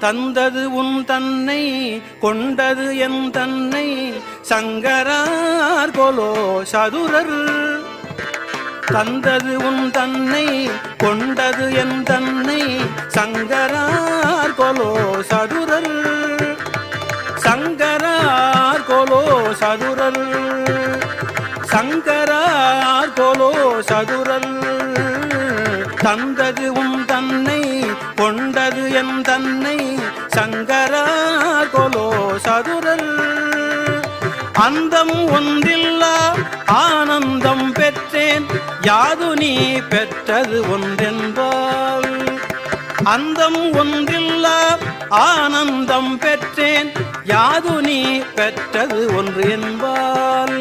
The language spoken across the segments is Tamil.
தந்தது உன் தன்னை கொண்டது என் தன்னை சங்கரார் கோலோ சதுரர். தந்தது உன் தன்னை கொண்டது என் தன்னை சங்கரார் கோலோ சதுரர். சங்கரார் கோலோ சதுரர். சங்கரார் கோலோ சதுரல் தந்தது உன் தன்னை கொண்டது என் தன்னை சங்கரா கொலோ சதுரல். அந்தம் ஒன்றில்லா ஆனந்தம் பெற்றேன் யாது நீ பெற்றது ஒன்றென்பால் அந்தம் ஒன்றில்லா ஆனந்தம் பெற்றேன் யாது நீ பெற்றது ஒன்று என்பால்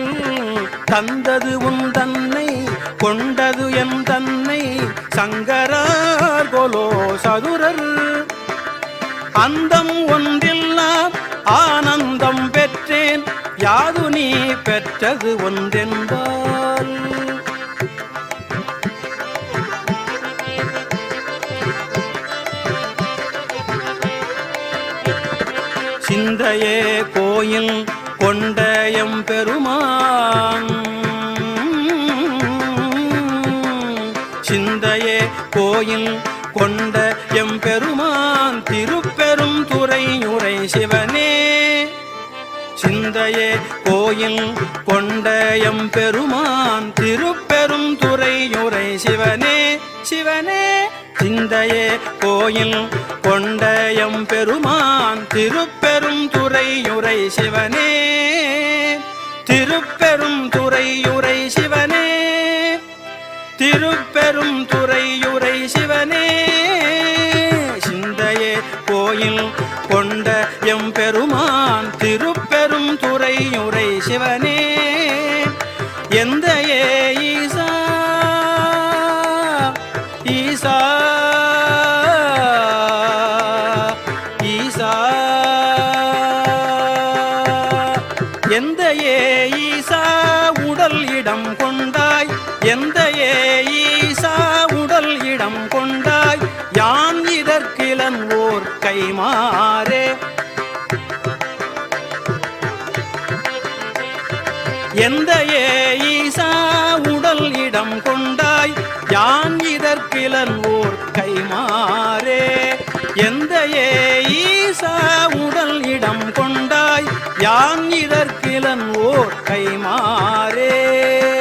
தந்தது உன் தன்னை கொண்டது என் தன்னை சங்கரார் கொலோ சதுரர். அந்தம் ஒன்றில்லாம் ஆனந்தம் பெற்றேன். யாது நீ பெற்றது ஒன்றென்பால் சிந்தையே கோயில் கொண்டயம் பெருமான் கோயில் கொண்ட எம் பெருமான் திருப்பெரும் துறையுரை சிவனே. சிந்தையே கோயில் கொண்ட எம் பெருமான் திருப்பெரும் துறையுரை சிவனே சிவனே. சிந்தையே கோயில் கொண்ட எம் பெருமான் திருப்பெரும் துறையுரை சிவனே. திருப்பெரும் துறையுரை சிவனே. திருப்பெரும் துறையுரை சிவனே சிந்தையே கோயில் கொண்ட எம் பெருமான் திருப்பெரும் துறையுரை சிவனே எந்த ஈசா ஈசா ஈசா எந்த ஏ ஈசா உடல் இடம் கொண்டாய் எந்த ஏ ஈசா இடம் கொண்டாய் யான் இதற்கிலன் ஓர் கைமாறே. எந்த ஏ ஈசா உடல் இடம் கொண்டாய் யான் இதற்கிலன் ஓர் கைமாறே. எந்த ஏ ஈசா உடல் இடம் கொண்டாய் யான் இதற்கிலன் ஓர் கைமாறே.